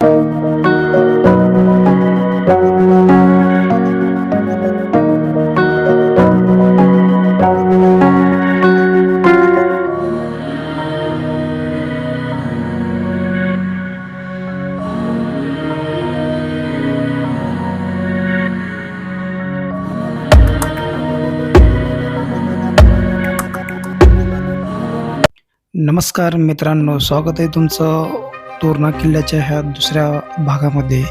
नमस्कार मित्रांनो स्वागत आहे तुमचं तोरणा किल्ल्याच्या ह्या दुसऱ्या भागामध्ये.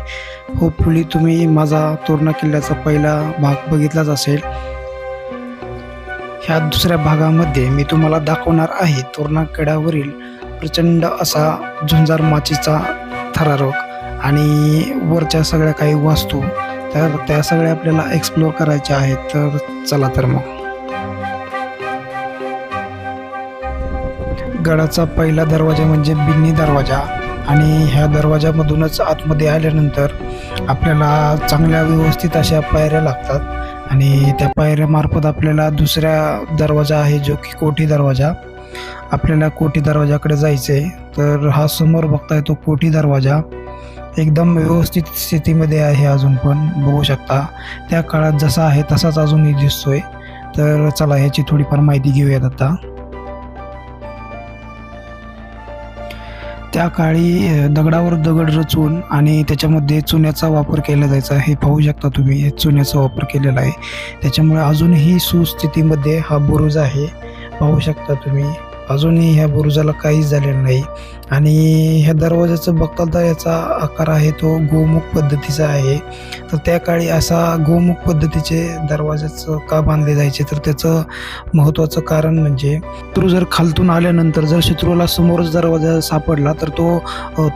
होपफुली तुम्ही माझा तोरणा किल्ल्याचा पहिला भाग बघितलाच असेल. ह्या दुसऱ्या भागामध्ये मी तुम्हाला दाखवणार आहे तोरणा किड्यावरील प्रचंड असा झुंजार माचीचा थरारक आणि वरच्या सगळ्या काही वास्तू. तर त्या सगळ्या आपल्याला एक्सप्लोअर करायच्या आहेत. तर चला तर मग. गडाचा पहिला दरवाजा म्हणजे बिन्नी दरवाजा. आणि ह्या दरवाजामधूनच आतमध्ये आल्यानंतर आपल्याला चांगल्या व्यवस्थित अशा पायऱ्या लागतात. आणि त्या पायऱ्यामार्फत आपल्याला दुसऱ्या दरवाजा आहे जो की कोठी दरवाजा. आपल्याला कोठी दरवाजाकडे जायचं आहे तर हा समोर बघताय तो कोठी दरवाजा. एकदम व्यवस्थित स्थितीमध्ये आहे अजून पण बघू शकता. त्या काळात जसा आहे तसाच अजूनही दिसतोय. तर चला ह्याची थोडीफार माहिती घेऊयात आता. त्या काळी दगडावर दगड रचून आणि त्याच्यामध्ये चुन्याचा वापर केला जायचा हे पाहू शकता तुम्ही हे चुन्याचा वापर केलेला आहे. त्याच्यामुळे अजूनही सुस्थितीमध्ये हा बुरुज आहे पाहू शकता तुम्ही. अजूनही ह्या बुरुजाला काहीच झालेलं नाही. आणि ह्या दरवाजाचं बघता तर याचा आकार आहे तो गोमुख पद्धतीचा आहे. तर त्या काळी असा गोमुख पद्धतीचे दरवाजाचं का बांधले जायचे? तर त्याचं महत्त्वाचं कारण म्हणजे शत्रू जर खालतून आल्यानंतर जर शत्रूला समोरच दरवाजा सापडला तर तो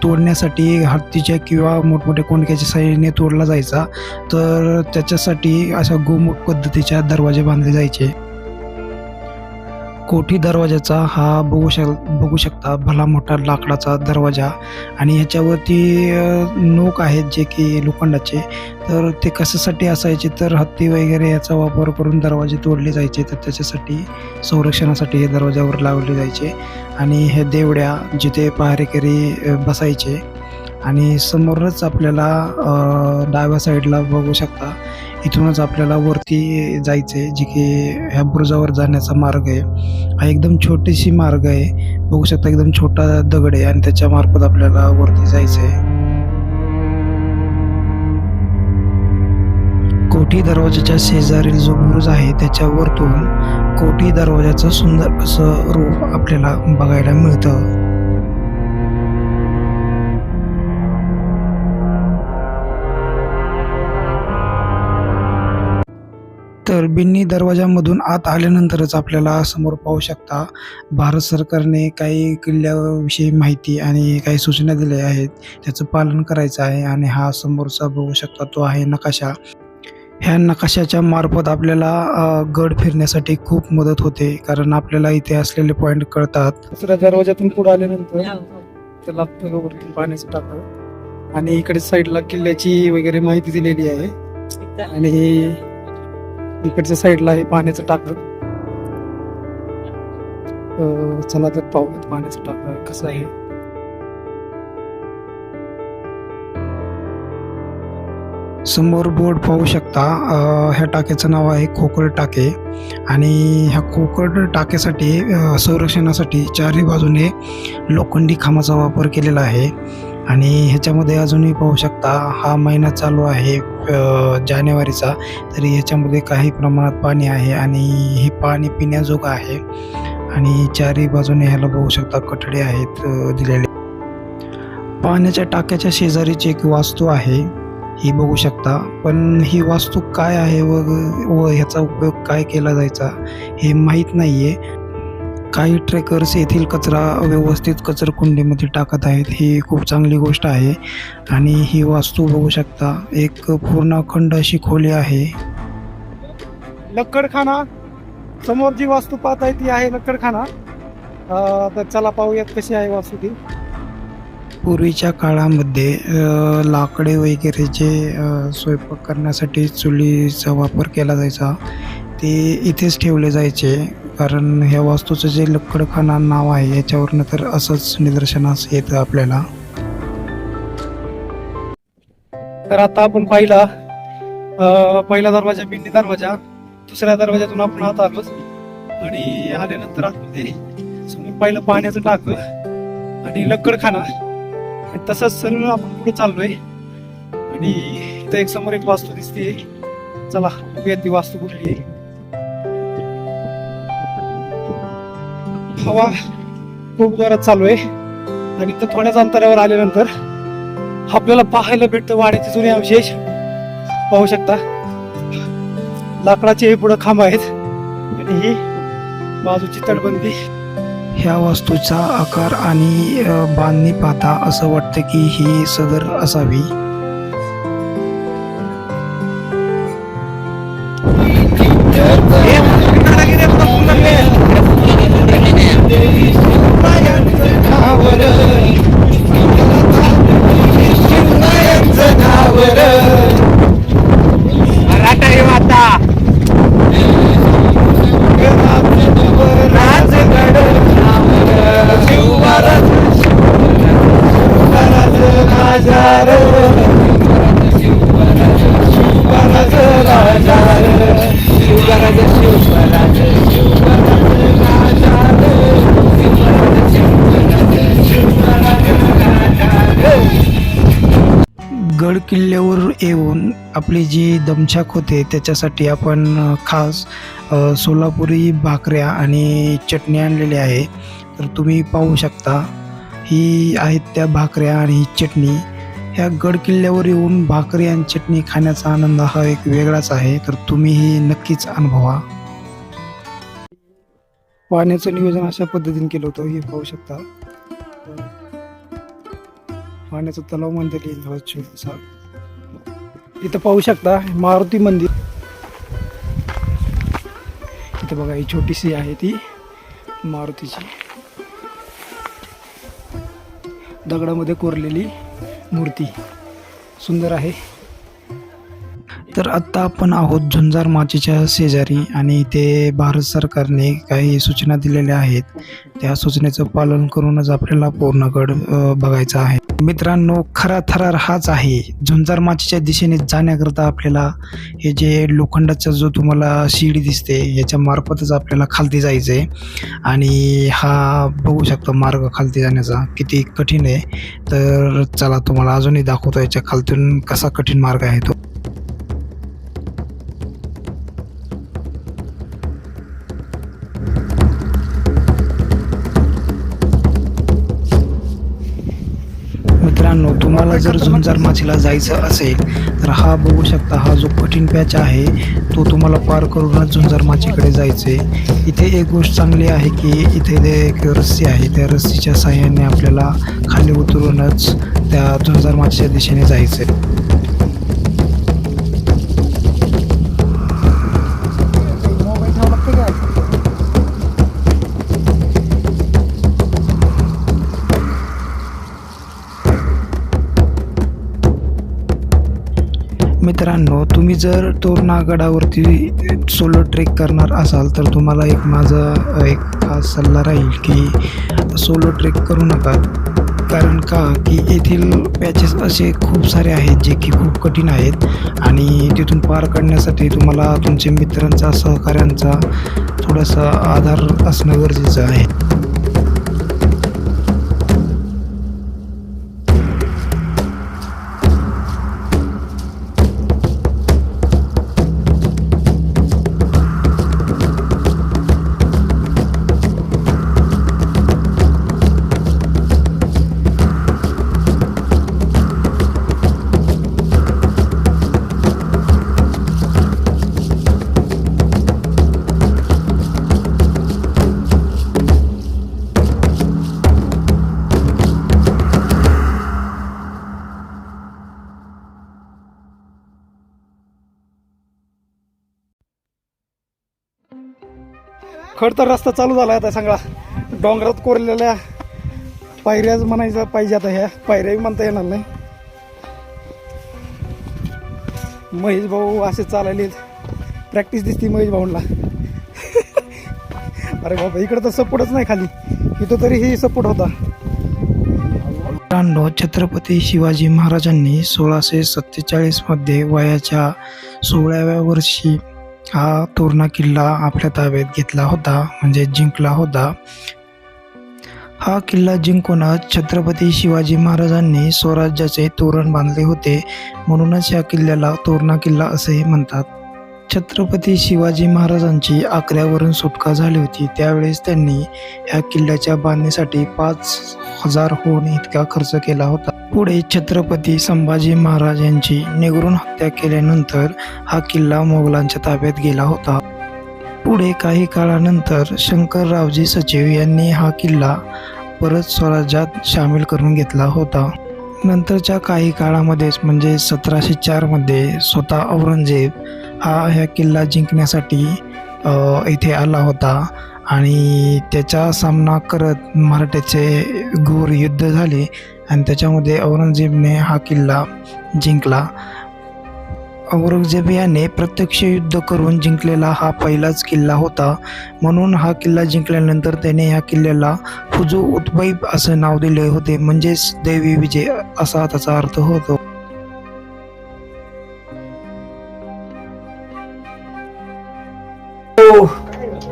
तोडण्यासाठी हत्तीच्या किंवा मोठमोठ्या कोंडक्याच्या साह्याने तोडला जायचा. तर त्याच्यासाठी अशा गोमुख पद्धतीच्या दरवाजे बांधले जायचे. कोठी दरवाजाचा हा बघू शक बघू शकता भला मोठा लाकडाचा दरवाजा आणि ह्याच्यावरती नोक आहेत जे की लोखंडाचे. तर ते कशासाठी असायचे? तर हत्ती वगैरे याचा वापर करून दरवाजे तोडले जायचे. तर त्याच्यासाठी संरक्षणासाठी हे दरवाजावर लावले जायचे. आणि हे देवड्या जिथे पहारेकरी बसायचे आणि समोरच आपल्याला अ, डाव्या साईडला बघू शकता. इथूनच आपल्याला वरती जायचे जे की ह्या बुरुजावर जाण्याचा मार्ग आहे. हा एकदम छोटीशी मार्ग आहे. बघू शकता एकदम छोटा दगड आहे आणि त्याच्या मार्फत आपल्याला वरती जायचं आहे कोठी दरवाजाच्या शेजारील जो बुरुज आहे त्याच्यावरतून कोठी दरवाजाचं सुंदर असं रूप आपल्याला बघायला मिळतं. तर बिन्नी दरवाजामधून आत आल्यानंतरच आपल्याला समोर पाहू शकता भारत सरकारने काही किल्ल्याविषयी माहिती आणि काही सूचना दिल्या आहेत त्याचं पालन करायचं आहे आणि हा समोरचा बघू शकता तो आहे नकाशा. ह्या नकाशाच्या मार्फत आपल्याला गड फिरण्यासाठी खूप मदत होते कारण आपल्याला इथे असलेले पॉईंट कळतात. दुसऱ्या दरवाजातून पुढे आल्यानंतर त्याला वरती पाण्याचं टाकलं. आणि इकडे साईडला किल्ल्याची वगैरे माहिती दिलेली आहे. आणि इकडच्या साईडला आहे पाण्याचं टाक चला तर पाहूयात पाण्याचं टाक कसं आहे. समोर बोर्ड पाहू शकता ह्या टाक्याचं नाव आहे खोकड टाके. आणि ह्या खोकड टाक्यासाठी संरक्षणासाठी चारही बाजूने लोखंडी खांबाचा वापर केलेला आहे. आणि ह्याच्यामध्ये अजूनही पाहू शकता हा महिना चालू आहे जानेवारीचा. तरी ह्याच्यामध्ये काही प्रमाणात पाणी आहे आणि हे पाणी पिण्याजोगं आहे. आणि चारही बाजूने ह्याला बघू शकता कठडे आहेत दिलेले. पाण्याच्या टाक्याच्या शेजारीची एक वास्तू आहे ही बघू शकता. पण ही वास्तू काय आहे व व ह्याचा उपयोग काय केला जायचा हे माहीत नाही आहे काही ट्रेकर्स येथील कचरा व्यवस्थित कचरकुंडीमध्ये टाकत आहेत. ही खूप चांगली गोष्ट आहे. आणि ही वास्तू बघू शकता. एक पूर्ण अखंड अशी खोली आहे. लक्कडखाना. समोर जी वास्तू पाहत आहे ती आहे लक्कडखाना. तर चला पाहूयात कशी आहे वास्तू ती. पूर्वीच्या काळामध्ये लाकडे वगैरे जे स्वयंपाक करण्यासाठी चुलीचा वापर केला जायचा. ते इथेच ठेवले जायचे. कारण ह्या वास्तूचं जे लक्कडखाना नाव आहे याच्यावरनं तर असंच निदर्शनास येतं आपल्याला. तर आता आपण पाहिला पहिला दरवाजा बिंदी दरवाजा. दुसऱ्या दरवाजातून आपण आत आलोच. आणि आल्यानंतर आतमध्ये समोर पहिलं पाण्याचं टाक आणि लक्कडखाना तसंच सरळ आपण पुढे चाललोय. आणि इथं एक समोर एक वास्तू दिसते चला ती वास्तू कुठली हवा खूप जोरात चालू आहे. आणि इथं थोड्याच अंतरावर आल्यानंतर आपल्याला पाहायला भेटतं वाड्याचे जुने अवशेष. पाहू शकता. लाकडाचे हे पुढे खांब आहेत. आणि ही बाजूची तटबंदी. ह्या वास्तूचा आकार आणि बांधणी पाहता असं वाटतं की ही सदर असावी. किल्ल्यावर येऊन आपली जी दमछाक होते त्याच्यासाठी आपण खास सोलापुरी भाकऱ्या आणि चटणी आणलेली आहे. तर तुम्ही पाहू शकता ही आहेत त्या भाकऱ्या आणि ही चटणी. ह्या गड किल्ल्यावर येऊन भाकरी आणि चटणी खाण्याचा आनंद हा एक वेगळाच आहे. तर तुम्हीही नक्कीच अनुभवा. पाण्याचं नियोजन अशा पद्धतीने केलं होतं हे पाहू शकता. पाण्याचा तलाव म्हणता येईल इथं पाहू शकता मारुती मंदिर. इथं बघा ही छोटीशी आहे ती मारुतीची. दगडामध्ये कोरलेली मूर्ती. सुंदर आहे. तर आत्ता आपण आहोत झुंजार माचीच्या शेजारी आणि इथे भारत सरकारने काही सूचना दिलेल्या आहेत. त्या सूचनेचं पालन करूनच आपल्याला पूर्णगड बघायचं बघायचा आहे. मित्रांनो खरा थरार हाच आहे. झुंजार माचीच्या दिशेने जाण्याकरता आपल्याला हे जे लोखंडाचा जो तुम्हाला शिडी दिसते याच्या मार्फतच आपल्याला खालती जायचं आहे आणि हा बघू शकतो मार्ग खालती जाण्याचा. किती कठीण आहे. तर चला तुम्हाला अजूनही दाखवतो याच्या खालतून कसा कठीण मार्ग आहे तो. तुम्हाला जर माचीला जायचं असेल तर हा बघू शकता हा जो कठीण पॅच आहे तो तुम्हाला पार करूनच झुंजार माचीकडे जायचे इथे एक गोष्ट चांगली आहे की इथे जे एक रस्सी आहे त्या रस्सीच्या साह्याने आपल्याला खाली उतरूनच त्या झुंजार माचीच्या दिशेने आहे मित्रांनो तुम्ही जर तोरणागडावरती सोलो ट्रेक करणार असाल तर तुम्हाला एक माझा एक खास सल्ला राहील की सोलो ट्रेक करू नका. कारण का? की येथील पॅचेस असे खूप सारे आहेत जे की खूप कठीण आहेत आणि तिथून पार काढण्यासाठी तुम्हाला तुमच्या मित्रांचा सहकाऱ्यांचा थोडासा आधार असणं गरजेचं आहे. खडतर रस्ता चालू झाला आता सगळा. डोंगरात कोरलेल्या पायऱ्याच म्हणायचं पाहिजे आता ह्या. पायऱ्याही म्हणता येणार नाही. महेश भाऊ असे चालायले प्रॅक्टिस दिसते महेश भाऊंना. अरे बाबा इकडं तर सपोर्टच नाही खाली. इथं तरी हे सपोर्ट होता. मित्रांनो छत्रपती शिवाजी महाराजांनी सोळाशे सत्तेचाळीसमध्ये वयाच्या सोळाव्या वर्षी हा तोरणा किल्ला आपल्या ताब्यात घेतला होता म्हणजे जिंकला होता. हा किल्ला जिंकूनच छत्रपती शिवाजी महाराजांनी स्वराज्याचे तोरण बांधले होते. म्हणूनच या किल्ल्याला तोरणा किल्ला असेही म्हणतात. छत्रपती शिवाजी महाराजांची आकऱ्यावरून सुटका झाली होती. त्यावेळेस त्यांनी ह्या किल्ल्याच्या बांधणीसाठी पाच हजार होऊन इतका खर्च केला होता. पुढे छत्रपती संभाजी महाराज यांची निगरून हत्या केल्यानंतर हा किल्ला मोगलांच्या ताब्यात गेला होता. पुढे काही काळानंतर शंकररावजी सचिव यांनी हा किल्ला परत स्वराज्यात सामील करून घेतला होता. नंतरच्या काही काळामध्येच म्हणजे सतराशे चारमध्ये स्वतः औरंगजेब हा ह्या किल्ला जिंकण्यासाठी इथे आला होता. आणि त्याचा सामना करत मराठ्याचे घोर युद्ध झाले आणि त्याच्यामध्ये औरंगजेबने हा किल्ला जिंकला. औरंगजेब याने प्रत्यक्ष युद्ध करून जिंकलेला हा पहिलाच किल्ला होता. म्हणून हा किल्ला जिंकल्यानंतर त्याने ह्या किल्ल्याला हुजू उत्बैब असं नाव दिले होते. म्हणजेच देवी विजय असा त्याचा अर्थ होतो.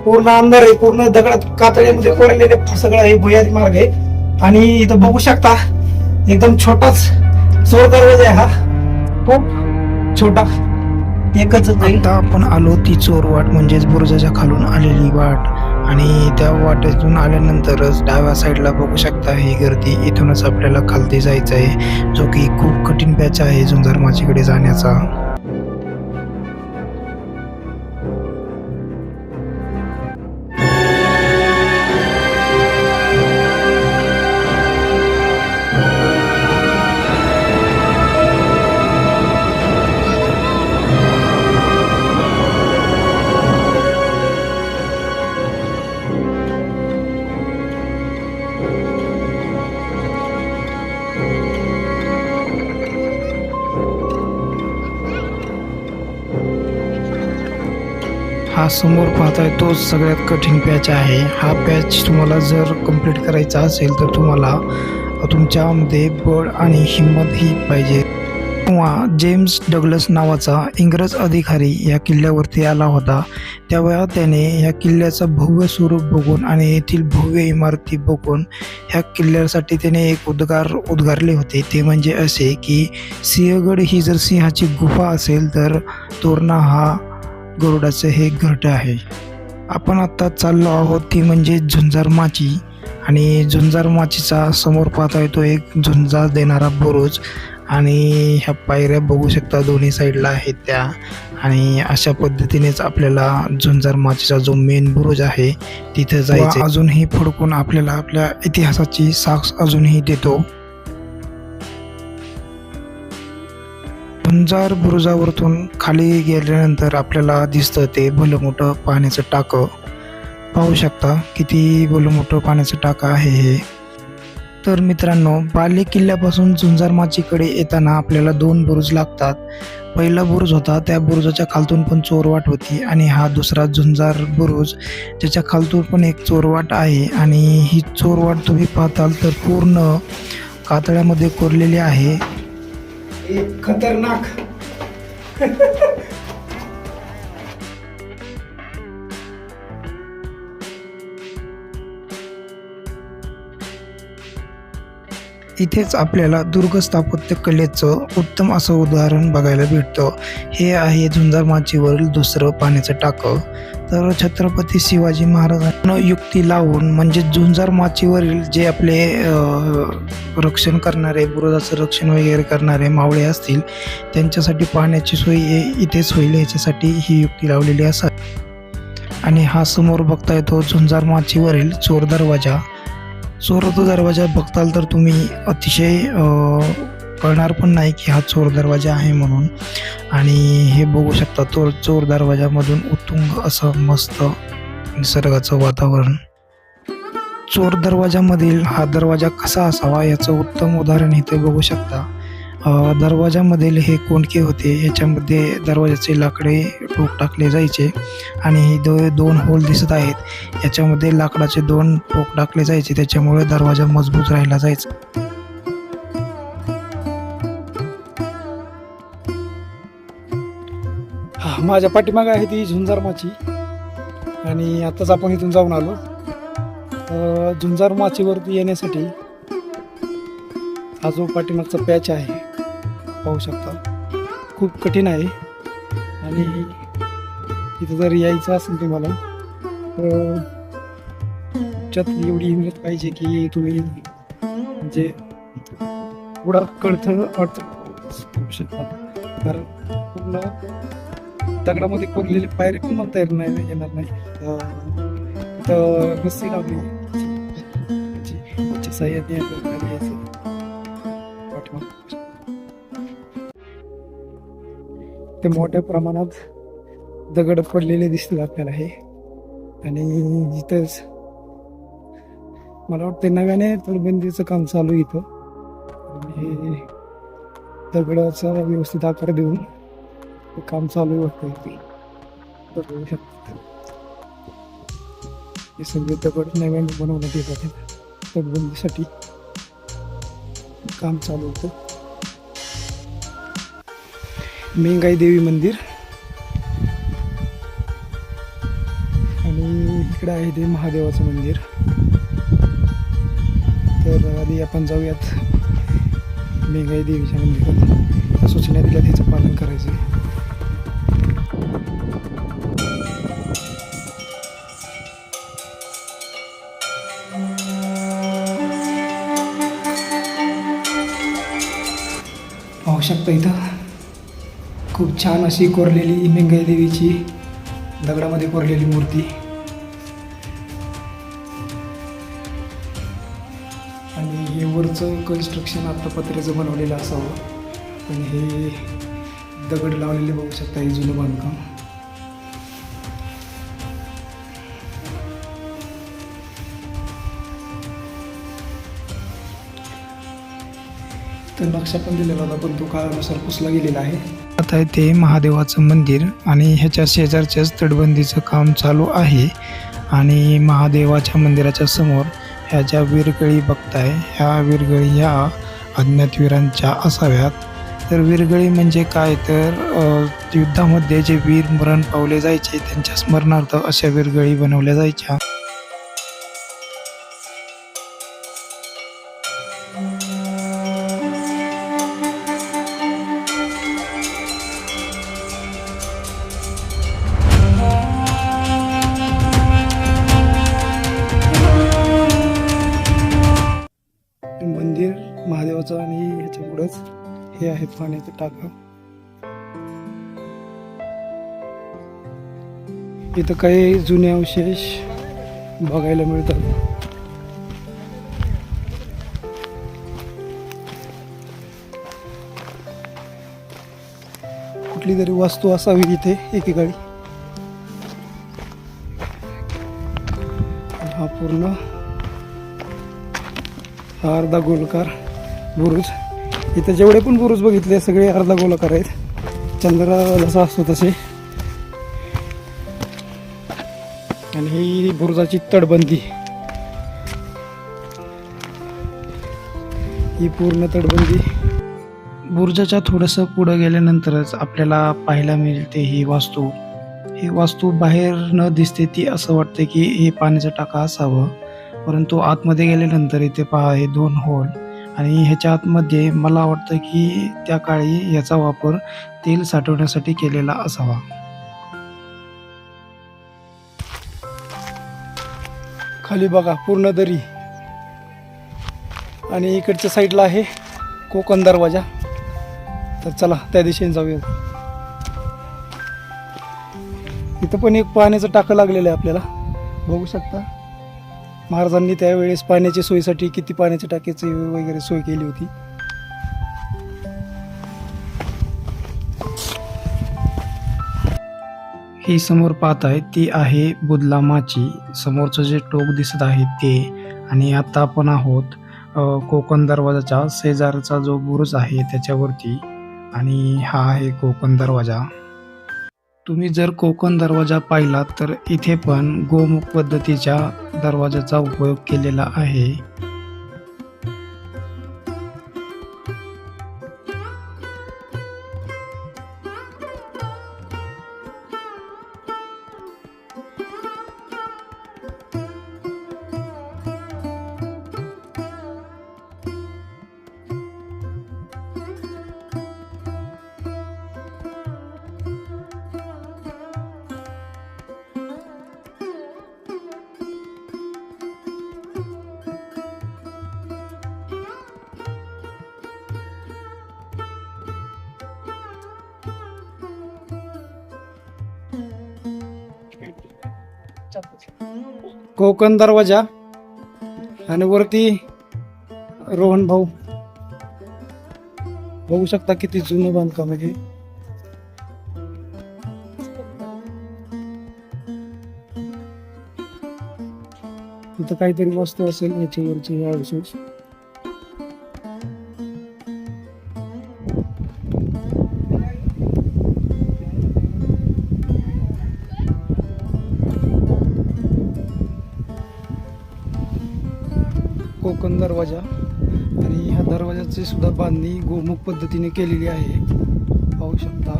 पूर्ण अंधार आहे पूर्ण दगडात कातळ्यामध्ये कोरलेले सगळं हे भुयारी मार्ग आहे. आणि इथं बघू शकता एकदम छोटाच चोर दरवाजा आहे हा. खूप छोटा. एकच आता आपण आलो ती चोर वाट म्हणजेच बुरुजाच्या खालून आलेली वाट. आणि त्या वाटेतून आल्यानंतरच डाव्या साईडला बघू शकता ही गर्दी इथूनच आपल्याला खालती जायचं आहे जो की खूप कठीण पॅच आहे झुंजार माझीकडे जाण्याचा. हा समोर पाहताय तोच सगळ्यात कठीण पॅच आहे. हा पॅच तुम्हाला जर कंप्लीट करायचा असेल तर तुम्हाला तुमच्यामध्ये बळ आणि हिंमत ही पाहिजे. तेव्हा जेम्स डगलस नावाचा इंग्रज अधिकारी या किल्ल्यावरती आला होता. त्यावेळा त्याने या किल्ल्याचं भव्य स्वरूप बघून आणि येथील भव्य इमारती बघून ह्या किल्ल्यासाठी त्याने एक उद्गार उद्गारले होते. ते म्हणजे असे की सिंहगड ही जर सिंहाची गुफा असेल तर तोरणा हा गरुडाचं हे घरटं आहे. आपण आता चाललो आहोत ती म्हणजे झुंजार माची. आणि झुंजार माचीचा समोर पाहता येतो एक झुंजार देणारा बुरुज. आणि ह्या पायऱ्या बघू शकता दोन्ही साईडला आहेत त्या. आणि अशा पद्धतीनेच आपल्याला झुंजार माचीचा जो मेन बुरुज आहे तिथे जायचं अजूनही फडकून आपल्याला आपल्या इतिहासाची साक्ष अजूनही देतो. झुंजार बुरुजावरतून खाली गेल्यानंतर आपल्याला दिसतं ते भलं मोठं पाण्याचं टाकं. पाहू शकता किती भलं मोठं पाण्याचं टाकं आहे हे. तर मित्रांनो बाले किल्ल्यापासून झुंजार माचीकडे येताना आपल्याला दोन बुरुज लागतात. पहिला बुरुज होता त्या बुरुजाच्या खालतून पण चोरवाट होती आणि हा दुसरा झुंजार बुरुज ज्याच्या खालतून पण एक चोरवाट आहे आणि ही चोरवाट तुम्ही पाहताल तर पूर्ण कातळ्यामध्ये कोरलेली आहे. एक खतरनाक. इथेच आपल्याला दुर्ग स्थापत्य कलेचं उत्तम असं उदाहरण बघायला भेटतं. हे आहे झुंजार माचीवरील दुसरं पाण्याचं टाकं. तर छत्रपती शिवाजी महाराजांना युक्ती लावून म्हणजे झुंजार माचीवरील जे आपले रक्षण करणारे बुरुजाचं रक्षण वगैरे करणारे मावळे असतील त्यांच्यासाठी पाण्याची सोय इथेच होईल याच्यासाठी ही युक्ती लावलेली असत आणि हा समोर बघता येतो झुंजार माचीवरील चोर दरवाजा. चोर दरवाजा बघताल तर तुम्ही अतिशय कळणार पण नाही की हा चोर दरवाजा आहे म्हणून. आणि हे बघू शकता तो चोर दरवाजामधून उत्तुंग असं मस्त निसर्गाचं वातावरण. चोर दरवाजामधील हा दरवाजा कसा असावा याचं उत्तम उदाहरण इथे बघू शकता. दरवाजामधील हे कोंडके होते याच्यामध्ये दरवाजाचे लाकडे टोक टाकले जायचे आणि दो दोन होल दिसत आहेत. याच्यामध्ये लाकडाचे दोन टोक टाकले जायचे त्याच्यामुळे दरवाजा मजबूत राहिला जायचा. माझ्या पाठीमागं आहे ती झुंजार माची. आणि आत्ताच आपण इथून जाऊन आलो. अ, झुंजार माचीवरती येण्यासाठी हा जो पाठीमागचा पॅच आहे पाहू शकता. खूप कठीण आहे. आणि इथं जर यायचं असेल तुम्हाला तर त्यात एवढी हिंमत पाहिजे की तुम्ही म्हणजे पुढं कळथळ अडचण शकता. कारण पूर्ण दगडामध्ये कोरलेली पायरी पण म्हणता येत नाही येणार नाही. तर रस्सी लावली. त्याची- ते मोठ्या प्रमाणात दगड पडलेले दिसतील आपल्याला हे. आणि इथंच मला वाटतं नव्याने तळबंदीचं काम चालू आहे इथं. आणि हे दगडाचा व्यवस्थित आकार देऊन ते काम चालू आहे वाटतं इथे. बघू शकता. हे सगळे दगड नव्याने बनवण्यात येतात. हे तटबंदीसाठी काम चालू होतं. मेंगाई देवी मंदिर. आणि इकडे आहे ते महादेवाचं मंदिर. तर आधी आपण जाऊयात मेंगाई देवीच्या मंदिरात. सूचना दिल्या तिचं पालन करायचं. शकता इथं. खूप छान अशी कोरलेली मेंगाई देवीची दगडामध्ये कोरलेली मूर्ती. आणि हे वरचं कन्स्ट्रक्शन आता पत्र्याचं बनवलेलं असावं. पण हे दगड लावलेले बघू शकता हे जुनं बांधकाम. तर नक्षा पण दिलेला होता पण तो काळानुसार पुसला गेलेला आहे. आता आहे ते महादेवाचं मंदिर आणि ह्याच्या शेजारच्याच तटबंदीचं काम चालू आहे. आणि महादेवाच्या मंदिराच्या समोर ह्या ज्या विरगळी बघताय ह्या विरगळी ह्या अज्ञातवीरांच्या असाव्यात. तर विरगळी म्हणजे काय? तर युद्धामध्ये जे वीर मरण पावले जायचे त्यांच्या स्मरणार्थ अशा विरगळी बनवल्या जायच्या. पाण्याचं टाका. इथं काही जुने अवशेष बघायला मिळतात. कुठली तरी वस्तू असावी इथे एकेकाळी. हा पूर्ण अर्धा गोलकार बुरुज. इथे जेवढे पण बुरुज बघितले सगळे अर्धा गोलाकार आहेत. चंद्र जसा असतो तसे. आणि ही बुरुजाची तडबंदी ही पूर्ण तडबंदी बुरुजाच्या थोडंसं पुढं गेल्यानंतरच आपल्याला पाहायला मिळते ही वास्तू. ही वास्तू बाहेर न दिसते ती असं वाटते की हे पाण्याचा टाका असावं. परंतु आतमध्ये गेल्यानंतर इथे पहा हे दोन होल. आणि ह्याच्या आतमध्ये मला वाटतं की त्या काळी याचा वापर तेल साठवण्यासाठी केलेला असावा. खाली बघा पूर्ण दरी. आणि इकडच्या साईडला आहे कोकण दरवाजा. तर चला त्या दिशेने जाऊया. इथं पण एक पाण्याचं टाकं लागलेलं आहे आपल्याला. बघू शकता? महाराजांनी त्यावेळेस पाण्याच्या सोयीसाठी किती पाण्याच्या टाकीची वगैरे सोय केली होती? ही समोर पाहत आहे ती आहे बुदलामाची. समोरचं जे टोक दिसत आहे ते. आणि आता आपण आहोत कोकण दरवाजाच्या शेजारचा जो बुरुज आहे त्याच्यावरती. आणि हा आहे कोकण दरवाजा. तुम्ही जर कोकण दरवाजा पाहिला तर इथे पण गोमुख पद्धतीच्या दरवाजाचा उपयोग केलेला आहे. कोकण दरवाजा आणि वरती रोहन भाऊ. बघू शकता किती जुनं बांधकाम आहे इथं काहीतरी वस्तू असेल याच्यावरची या विशेष कोकण दरवाजा. आणि ह्या दरवाजाची सुद्धा बांधणी गोमुख पद्धतीने केलेली आहे. पाहू शकता.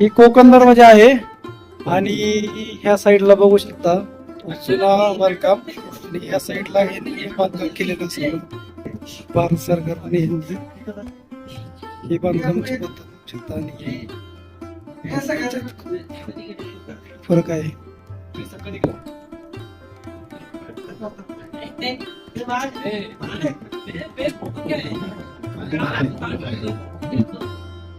ही कोकण दरवाजा आहे. आणि ह्या साईडला बघू शकता. जुना बांधकाम. आणि ह्या साईडला हे बांधकाम केलेलं असेल. भारत सरकारने हे बांधकाम बघू शकता आणि फरक आहे. पैसा कधी घेऊ